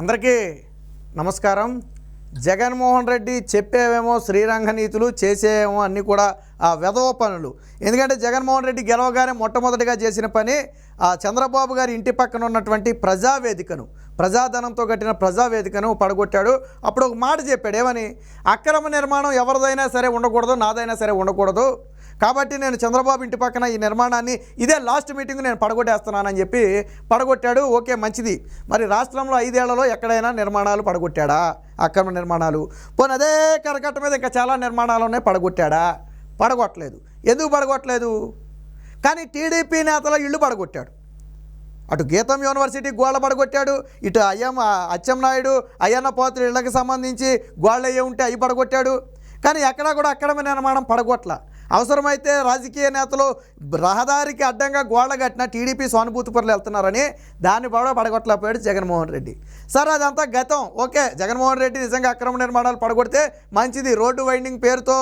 అందరికీ నమస్కారం. జగన్మోహన్ రెడ్డి చెప్పేవేమో శ్రీరంగ నీతులు చేసేవేమో అన్నీ కూడా ఆ వెధవ పనులు. ఎందుకంటే జగన్మోహన్ రెడ్డి గెలవగానే మొట్టమొదటిగా చేసిన పని ఆ చంద్రబాబు గారి ఇంటి పక్కన ఉన్నటువంటి ప్రజావేదికను ప్రజాధనంతో కట్టిన ప్రజావేదికను పడగొట్టాడు. అప్పుడు ఒక మాట చెప్పాడు ఏమని? అక్రమ నిర్మాణం ఎవరిదైనా సరే ఉండకూడదు నాదైనా సరే ఉండకూడదు. కాబట్టి నేను చంద్రబాబు ఇంటి పక్కన ఈ నిర్మాణాన్ని ఇదే లాస్ట్ మీటింగ్ నేను పడగొట్టేస్తున్నానని చెప్పి పడగొట్టాడు. ఓకే మంచిది. మరి రాష్ట్రంలో ఐదేళ్ళలో ఎక్కడైనా నిర్మాణాలు పడగొట్టాడా? అక్రమ నిర్మాణాలు. పోనీ అదే కరకట్ట మీద ఇంకా చాలా నిర్మాణాలు ఉన్నాయి పడగొట్టాడా? పడగొట్టలేదు. ఎందుకు పడగొట్టలేదు? కానీ టీడీపీ నేతల ఇల్లు పడగొట్టాడు. అటు గీతం యూనివర్సిటీ గోళ్ళ పడగొట్టాడు ఇటు అయ్యమ్మ అచ్చెంనాయుడు అయ్యన్న పోతులు ఇళ్ళకు సంబంధించి గోళ్ళు అయ్యి ఉంటే అవి పడగొట్టాడు. కానీ ఎక్కడా కూడా అక్రమ నిర్మాణం పడగొట్ల. అవసరమైతే రాజకీయ నేతలు రహదారికి అడ్డంగా గోడ కట్టిన టీడీపీ సానుభూతిపరులు వెళ్తున్నారని దాన్ని కూడా పడగొట్టలేకపోయాడు జగన్మోహన్ రెడ్డి. సరే అదంతా గతం. ఓకే జగన్మోహన్ రెడ్డి నిజంగా అక్రమ నిర్మాణాలు పడగొడితే మంచిది. రోడ్డు వైండింగ్ పేరుతో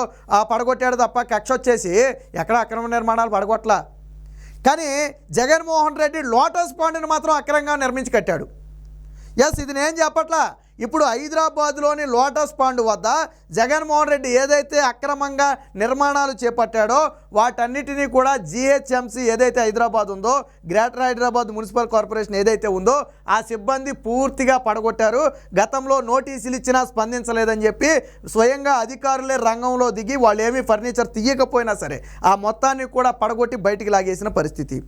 పడగొట్టాడు తప్ప కక్ష వచ్చేసి ఎక్కడ అక్రమ నిర్మాణాలు పడగొట్టలా కానీ జగన్మోహన్ రెడ్డి లోటస్ పాండ్ని మాత్రం అక్రంగా నిర్మించి కట్టాడు. ఎస్ ఇది నేను చెప్పట్లా. ఇప్పుడు హైదరాబాద్లోని లోటస్ పాండ్ వద్ద జగన్మోహన్ రెడ్డి ఏదైతే అక్రమంగా నిర్మాణాలు చేపట్టాడో వాటన్నిటినీ కూడా జిహెచ్ఎంసీ ఏదైతే హైదరాబాద్ ఉందో గ్రేటర్ హైదరాబాద్ మున్సిపల్ కార్పొరేషన్ ఏదైతే ఉందో ఆ సిబ్బంది పూర్తిగా పడగొట్టారు. గతంలో నోటీసులు ఇచ్చినా స్పందించలేదని చెప్పి స్వయంగా అధికారులే రంగంలో దిగి వాళ్ళు ఏమీ ఫర్నిచర్ తీయకపోయినా సరే ఆ మొత్తాన్ని కూడా పడగొట్టి బయటికి లాగేసిన పరిస్థితి.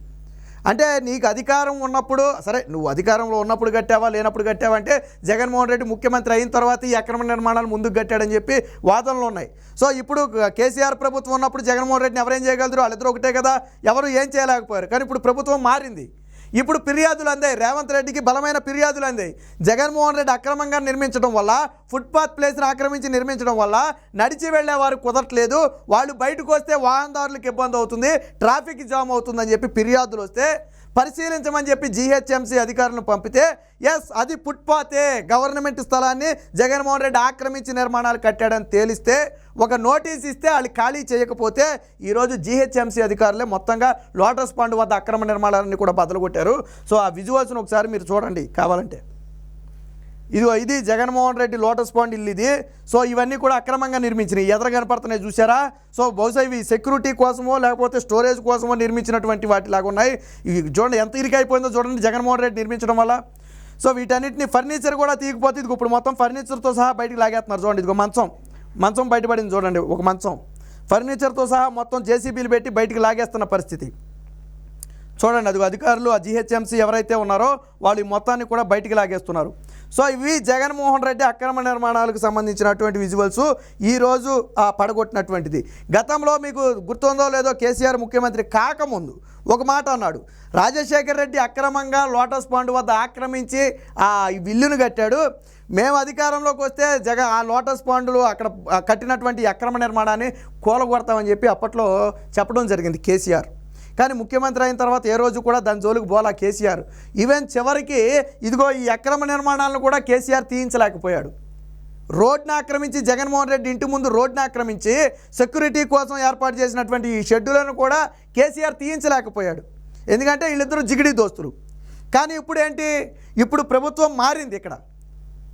అంటే నీకు అధికారం ఉన్నప్పుడు సరే నువ్వు అధికారంలో ఉన్నప్పుడు కట్టావా లేనప్పుడు కట్టావా అంటే జగన్మోహన్ రెడ్డి ముఖ్యమంత్రి అయిన తర్వాత ఈ అక్రమ నిర్మాణాలు ముందుకు కట్టాడని చెప్పి వాదనలు ఉన్నాయి. సో ఇప్పుడు కేసీఆర్ ప్రభుత్వం ఉన్నప్పుడు జగన్మోహన్ రెడ్డిని ఎవరేం చేయగలరు? వాళ్ళిద్దరు ఒకటే కదా. ఎవరు ఏం చేయలేకపోయారు? కానీ ఇప్పుడు ప్రభుత్వం మారింది. ఇప్పుడు ఫిర్యాదులు అందాయి. రేవంత్ రెడ్డికి బలమైన ఫిర్యాదులు అందాయి. జగన్మోహన్ రెడ్డి అక్రమంగా నిర్మించడం వల్ల ఫుట్పాత్ ప్లేస్ని ఆక్రమించి నిర్మించడం వల్ల నడిచి వెళ్ళే వారు కుదరట్లేదు. వాళ్ళు బయటకు వస్తే వాహనదారులకు ఇబ్బంది అవుతుంది ట్రాఫిక్ జామ్ అవుతుందని చెప్పి ఫిర్యాదులు వస్తే పరిశీలించమని చెప్పి జీహెచ్ఎంసీ అధికారులను పంపితే ఎస్ అది ఫుట్పాతే గవర్నమెంట్ స్థలాన్ని జగన్మోహన్ రెడ్డి ఆక్రమించి నిర్మాణాలు కట్టాడని తేలిస్తే ఒక నోటీస్ ఇస్తే వాళ్ళు ఖాళీ చేయకపోతే ఈరోజు జీహెచ్ఎంసీ అధికారులే మొత్తంగా లోటస్ పండు వద్ద అక్రమ నిర్మాణాలన్నీ కూడా బదలుగొట్టారు సో ఆ విజువల్స్ను ఒకసారి మీరు చూడండి కావాలంటే. ఇదిగో ఇది జగన్మోహన్ రెడ్డి లోటస్ పాండ్ ఇల్లు ఇది. సో ఇవన్నీ కూడా అక్రమంగా నిర్మించినాయి. ఎదర కనపడుతున్నాయి చూసారా సో బహుశా ఇవి సెక్యూరిటీ కోసమో లేకపోతే స్టోరేజ్ కోసమో నిర్మించినటువంటి వాటిలాగా ఉన్నాయి. ఇవి చూడండి ఎంత ఇరికైపోయిందో చూడండి జగన్మోహన్ రెడ్డి నిర్మించడం వల్ల. సో వీటన్నిటిని ఫర్నిచర్ కూడా తీయకపోతే ఇది ఇప్పుడు మొత్తం ఫర్నిచర్తో సహా బయటికి లాగేస్తున్నారు చూడండి. ఇదిగో మంచం. మంచం బయటపడింది చూడండి ఒక మంచం. ఫర్నిచర్తో సహా మొత్తం జేసీబీలు పెట్టి బయటికి లాగేస్తున్న పరిస్థితి. చూడండి అది అధికారులు ఆ జిహెచ్ఎంసీ ఎవరైతే ఉన్నారో వాళ్ళు ఈ మొత్తాన్ని కూడా బయటికి లాగేస్తున్నారు. సో ఇవి జగన్మోహన్ రెడ్డి అక్రమ నిర్మాణాలకు సంబంధించినటువంటి విజువల్స్. ఈరోజు పడగొట్టినటువంటిది. గతంలో మీకు గుర్తుందో లేదో కేసీఆర్ ముఖ్యమంత్రి కాకముందు ఒక మాట అన్నాడు. రాజశేఖర్ రెడ్డి అక్రమంగా లోటస్ పాండ్ వద్ద ఆక్రమించి ఆ విల్లును కట్టాడు. మేము అధికారంలోకి వస్తే జగ ఆ లోటస్ పాండులు అక్కడ కట్టినటువంటి అక్రమ నిర్మాణాన్ని కూలగొడతామని చెప్పి అప్పట్లో చెప్పడం జరిగింది కేసీఆర్. కానీ ముఖ్యమంత్రి అయిన తర్వాత ఏ రోజు కూడా దాని జోలికి బోలా కేసీఆర్. ఈవెన్ చివరికి ఇదిగో ఈ అక్రమ నిర్మాణాలను కూడా కేసీఆర్ తీయించలేకపోయాడు. రోడ్ని ఆక్రమించి జగన్మోహన్ రెడ్డి ఇంటి ముందు రోడ్ని ఆక్రమించి సెక్యూరిటీ కోసం ఏర్పాటు చేసినటువంటి ఈ షెడ్యూలను కూడా కేసీఆర్ తీయించలేకపోయాడు. ఎందుకంటే వీళ్ళిద్దరూ జిగిడి దోస్తులు. కానీ ఇప్పుడు ఏంటి? ఇప్పుడు ప్రభుత్వం మారింది ఇక్కడ.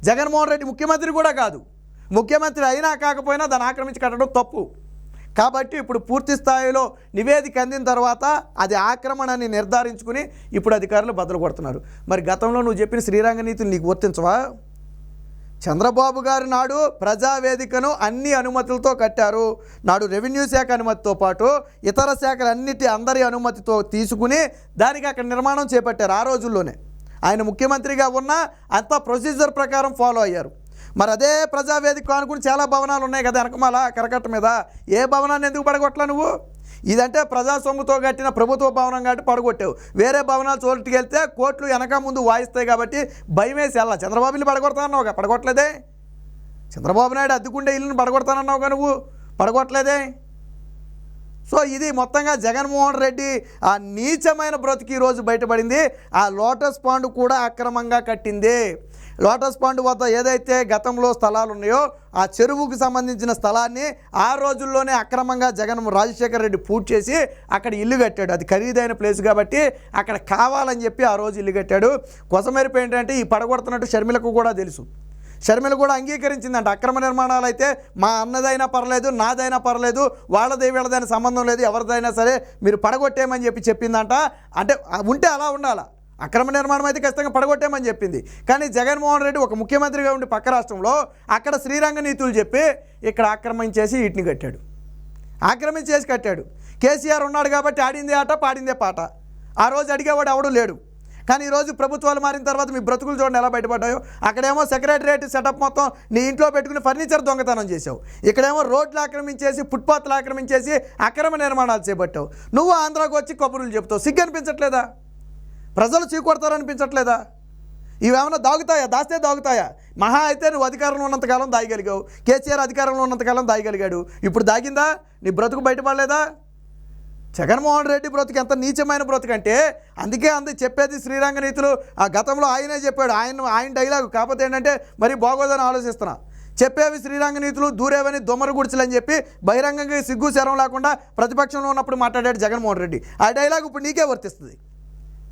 జగన్మోహన్ రెడ్డి ముఖ్యమంత్రి కూడా కాదు. ముఖ్యమంత్రి అయినా కాకపోయినా దాన్ని ఆక్రమించి కట్టడం తప్పు. కాబట్టి ఇప్పుడు పూర్తి స్థాయిలో నివేదిక అందిన తర్వాత అది ఆక్రమణని నిర్ధారించుకుని ఇప్పుడు అధికారులు బదులు కొడుతున్నారు. మరి గతంలో నువ్వు చెప్పిన శ్రీరంగ నీతులు నీకు వర్తించవా చంద్రబాబు గారు నాడు ప్రజావేదికను అన్ని అనుమతులతో కట్టారు. నాడు రెవెన్యూ శాఖ అనుమతితో పాటు ఇతర శాఖలన్నిటి అందరి అనుమతితో తీసుకుని దానికి అక్కడ నిర్మాణం చేపట్టారు ఆ రోజుల్లోనే. ఆయన ముఖ్యమంత్రిగా ఉన్న అంత ప్రొసీజర్ ప్రకారం ఫాలో అయ్యారు. మరి అదే ప్రజావేదిక అనుకుని చాలా భవనాలు ఉన్నాయి కదా వెనకమాల కరకట్ట మీద. ఏ భవనాన్ని ఎందుకు పడగొట్టలా నువ్వు? ఇదంటే ప్రజాసొమ్ముతో కట్టిన ప్రభుత్వ భవనం కాబట్టి పడగొట్టావు. వేరే భవనాలు చోటుకి వెళ్తే వెనక ముందు వాయిస్తాయి కాబట్టి భయం వేసి వెళ్ళా చంద్రబాబుని పడగొడతానన్నావు పడగొట్టలేదే? చంద్రబాబు నాయుడు అద్దుకుండే ఇల్లుని పడగొడతానన్నావుగా నువ్వు పడగొట్టలేదే? సో ఇది మొత్తంగా జగన్మోహన్ రెడ్డి ఆ నీచమైన బ్రతికి ఈరోజు బయటపడింది. ఆ లోటస్ పాండ్ కూడా అక్రమంగా కట్టింది. లోటస్ పాండ్ వద్ద ఏదైతే గతంలో స్థలాలు ఉన్నాయో ఆ చెరువుకు సంబంధించిన స్థలాన్ని ఆ రోజుల్లోనే అక్రమంగా జగన్ రాజశేఖర రెడ్డి పూర్తి చేసి అక్కడ ఇల్లు కట్టాడు. అది ఖరీదైన ప్లేస్ కాబట్టి అక్కడ కావాలని చెప్పి ఆ రోజు ఇల్లు కట్టాడు. కొసమెరుపు ఏంటంటే ఈ పడగొడుతున్నట్టు షర్మిలకు కూడా తెలుసు. షర్మిల కూడా అంగీకరించిందంట. అక్రమ నిర్మాణాలు అయితే మా అన్నదైనా పర్లేదు నాదైనా పర్లేదు వాళ్ళది వీళ్ళదైనా సంబంధం లేదు ఎవరిదైనా సరే మీరు పడగొట్టేయమని చెప్పి చెప్పిందంట. అంటే ఉంటే అలా ఉండాలా? అక్రమ నిర్మాణం అయితే ఖచ్చితంగా పడగొట్టేమని చెప్పింది. కానీ జగన్మోహన్ రెడ్డి ఒక ముఖ్యమంత్రిగా ఉండి పక్క రాష్ట్రంలో అక్కడ శ్రీరంగ నీతులు చెప్పి ఇక్కడ ఆక్రమించేసి వీటిని కట్టాడు. ఆక్రమించేసి కట్టాడు. కేసీఆర్ ఉన్నాడు కాబట్టి ఆడిందే ఆట పాడిందే పాట. ఆ రోజు అడిగేవాడు ఎవడు లేడు. కానీ ఈరోజు ప్రభుత్వాలు మారిన తర్వాత మీ బ్రతుకులు చూడండి ఎలా బయటపడ్డాయో. అక్కడేమో సెక్రటరియట్ సెటప్ మొత్తం నీ ఇంట్లో పెట్టుకుని ఫర్నిచర్ దొంగతనం చేసావు ఇక్కడేమో రోడ్లు ఆక్రమించేసి ఫుట్పాత్లు ఆక్రమించేసి అక్రమ నిర్మాణాలు చేపట్టావు. నువ్వు ఆంధ్రాకు వచ్చి కబుర్లు చెప్తావు. సిగ్గు అనిపించట్లేదా? ప్రజలు చీకొడతారనిపించట్లేదా? ఇవేమైనా దాగుతాయా? దాస్తే దాగుతాయా? మహా అయితే నువ్వు అధికారంలో ఉన్నంతకాలం దాయగలిగావు. కేసీఆర్ అధికారంలో ఉన్నంతకాలం దాయగలిగాడు. ఇప్పుడు దాగిందా? నీ బ్రతుకు బయటపడలేదా? జగన్మోహన్ రెడ్డి బ్రతుకు ఎంత నీచమైన బ్రతుకు అంటే అందుకే అంది చెప్పేది శ్రీరంగ నీతులు. ఆ గతంలో ఆయనే చెప్పాడు. ఆయన ఆయన డైలాగు. కాకపోతే ఏంటంటే మరి బాగోదని ఆలోచిస్తున్నా. చెప్పేవి శ్రీరంగ నీతులు దూరేవని దొమ్మర గుడిచలని చెప్పి బహిరంగంగా సిగ్గు శరం లేకుండా ప్రతిపక్షంలో ఉన్నప్పుడు మాట్లాడాడు జగన్మోహన్ రెడ్డి. ఆ డైలాగ్ ఇప్పుడు నీకే వర్తిస్తుంది.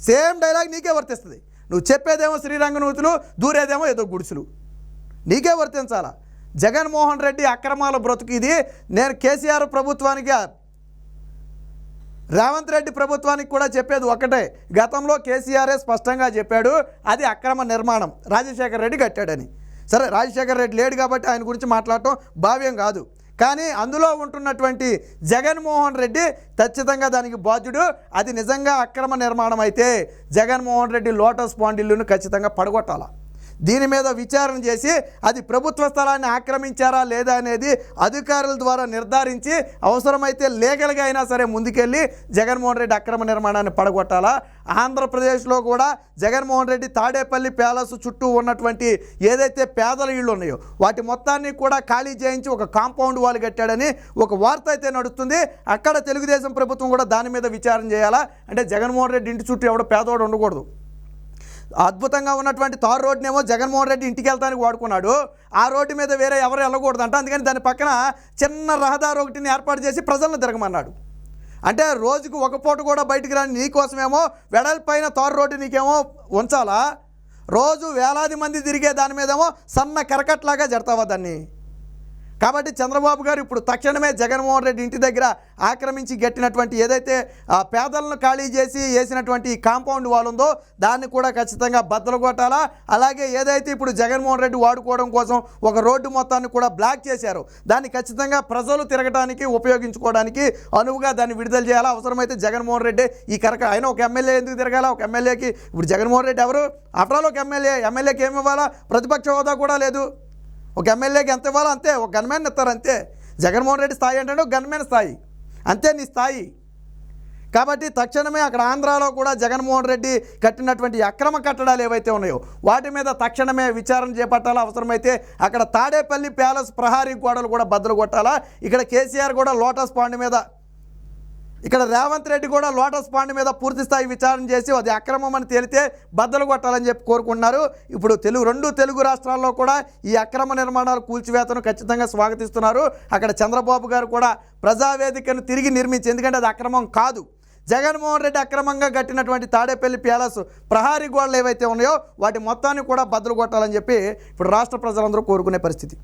సేమ్ డైలాగ్ నీకే వర్తిస్తుంది. నువ్వు చెప్పేదేమో శ్రీరంగనూతులు దూరేదేమో ఏదో గుడుసులు. నీకే వర్తించాలా? జగన్మోహన్ రెడ్డి అక్రమాల బ్రతుకు ఇది. నేను కేసీఆర్ ప్రభుత్వానికి రేవంత్ రెడ్డి ప్రభుత్వానికి కూడా చెప్పేది ఒకటే. గతంలో కేసీఆర్ఏ స్పష్టంగా చెప్పాడు అది అక్రమ నిర్మాణం. రాజశేఖర రెడ్డి కట్టాడని. సరే రాజశేఖర రెడ్డి లేడు కాబట్టి ఆయన గురించి మాట్లాడటం భావ్యం కాదు. కానీ అందులో ఉంటున్నటువంటి జగన్మోహన్ రెడ్డి ఖచ్చితంగా దానికి బాధ్యుడు. అది నిజంగా అక్రమ నిర్మాణం అయితే జగన్మోహన్ రెడ్డి లోటస్ పాండిల్లును ఖచ్చితంగా పడగొట్టాల? దీని మీద విచారణ చేసి అది ప్రభుత్వ స్థలాన్ని ఆక్రమించారా లేదా అనేది అధికారుల ద్వారా నిర్ధారించి అవసరమైతే లీగల్గా అయినా సరే ముందుకెళ్ళి జగన్మోహన్ రెడ్డి అక్రమ నిర్మాణాన్ని పడగొట్టాలా? ఆంధ్రప్రదేశ్లో కూడా జగన్మోహన్ రెడ్డి తాడేపల్లి ప్యాలెస్ చుట్టూ ఉన్నటువంటి ఏదైతే పేదల ఇళ్ళు ఉన్నాయో వాటి మొత్తాన్ని కూడా ఖాళీ చేయించి ఒక కాంపౌండ్ వాళ్ళు కట్టాడని ఒక వార్త అయితే నడుస్తుంది. అక్కడ తెలుగుదేశం ప్రభుత్వం కూడా దాని మీద విచారణ చేయాలా? అంటే జగన్మోహన్ రెడ్డి ఇంటి చుట్టూ ఎవడో పేదవాడు ఉండకూడదు. అద్భుతంగా ఉన్నటువంటి తారు రోడ్డునేమో జగన్మోహన్ రెడ్డి ఇంటికి వెళ్తానికి వాడుకున్నాడు. ఆ రోడ్డు మీద వేరే ఎవరు వెళ్ళకూడదంట. అందుకని దాని పక్కన చిన్న రహదారి ఒకటిని ఏర్పాటు చేసి ప్రజలను తిరగమన్నాడు. అంటే రోజుకు ఒక పూట కూడా బయటికి రాని నీకోసమేమో వెడల్పైన తారు రోడ్డు నీకేమో ఉంచాలా? రోజు వేలాది మంది తిరిగే దాని మీదేమో సన్న కరకట్లాగా జడతావా దాన్ని? కాబట్టి చంద్రబాబు గారు ఇప్పుడు తక్షణమే జగన్మోహన్ రెడ్డి ఇంటి దగ్గర ఆక్రమించి గట్టినటువంటి ఏదైతే ఆ పేదలను ఖాళీ చేసి వేసినటువంటి కాంపౌండ్ వాల్ ఉందో దాన్ని కూడా ఖచ్చితంగా బద్దలు కొట్టాలా? అలాగే ఏదైతే ఇప్పుడు జగన్మోహన్ రెడ్డి వాడుకోవడం కోసం ఒక రోడ్డు మొత్తాన్ని కూడా బ్లాక్ చేశారు దాన్ని ఖచ్చితంగా ప్రజలు తిరగడానికి ఉపయోగించుకోవడానికి అనువుగా దాన్ని విడుదల చేయాలా? అవసరమైతే జగన్మోహన్ రెడ్డి ఈ కరక ఆయన ఒక ఎమ్మెల్యే ఎందుకు తిరగాల? ఒక ఎమ్మెల్యేకి ఇప్పుడు జగన్మోహన్ రెడ్డి ఎవరు? ఆఫ్టర్ ఆల్ ఒక ఎమ్మెల్యే ఎమ్మెల్యేకి ఏమి ఇవ్వాలా? ప్రతిపక్ష హోదా కూడా లేదు. ఒక ఎమ్మెల్యేకి ఎంత ఇవ్వాలో అంతే ఒక గన్మెన్ ఇస్తారు అంతే జగన్మోహన్ రెడ్డి స్థాయి అంటే ఒక స్థాయి. అంతే నీ స్థాయి. కాబట్టి తక్షణమే అక్కడ ఆంధ్రాలో కూడా జగన్మోహన్ రెడ్డి కట్టినటువంటి అక్రమ కట్టడాలు ఏవైతే ఉన్నాయో వాటి మీద తక్షణమే విచారణ చేపట్టాలా? అవసరమైతే అక్కడ తాడేపల్లి ప్యాలెస్ ప్రహారీ గోడలు కూడా బద్దలు కొట్టాలా? ఇక్కడ కేసీఆర్ కూడా లోటస్ పాండ్ మీద ఇక్కడ రేవంత్ రెడ్డి కూడా లోటస్ పాండ్ మీద పూర్తి స్థాయి విచారణ చేసి అది అక్రమం అని తేలితే బద్దలు కొట్టాలని చెప్పి కోరుకుంటున్నారు. ఇప్పుడు తెలుగు రెండు తెలుగు రాష్ట్రాల్లో కూడా ఈ అక్రమ నిర్మాణాలు కూల్చివేతను ఖచ్చితంగా స్వాగతిస్తున్నారు. అక్కడ చంద్రబాబు గారు కూడా ప్రజావేదికను తిరిగి నిర్మించి ఎందుకంటే అది అక్రమం కాదు. జగన్మోహన్ రెడ్డి అక్రమంగా కట్టినటువంటి తాడేపల్లి ప్యాలెస్ ప్రహారీ గోడలు ఏవైతే ఉన్నాయో వాటి మొత్తాన్ని కూడా బద్దలు కొట్టాలని చెప్పి ఇప్పుడు రాష్ట్ర ప్రజలందరూ కోరుకునే పరిస్థితి.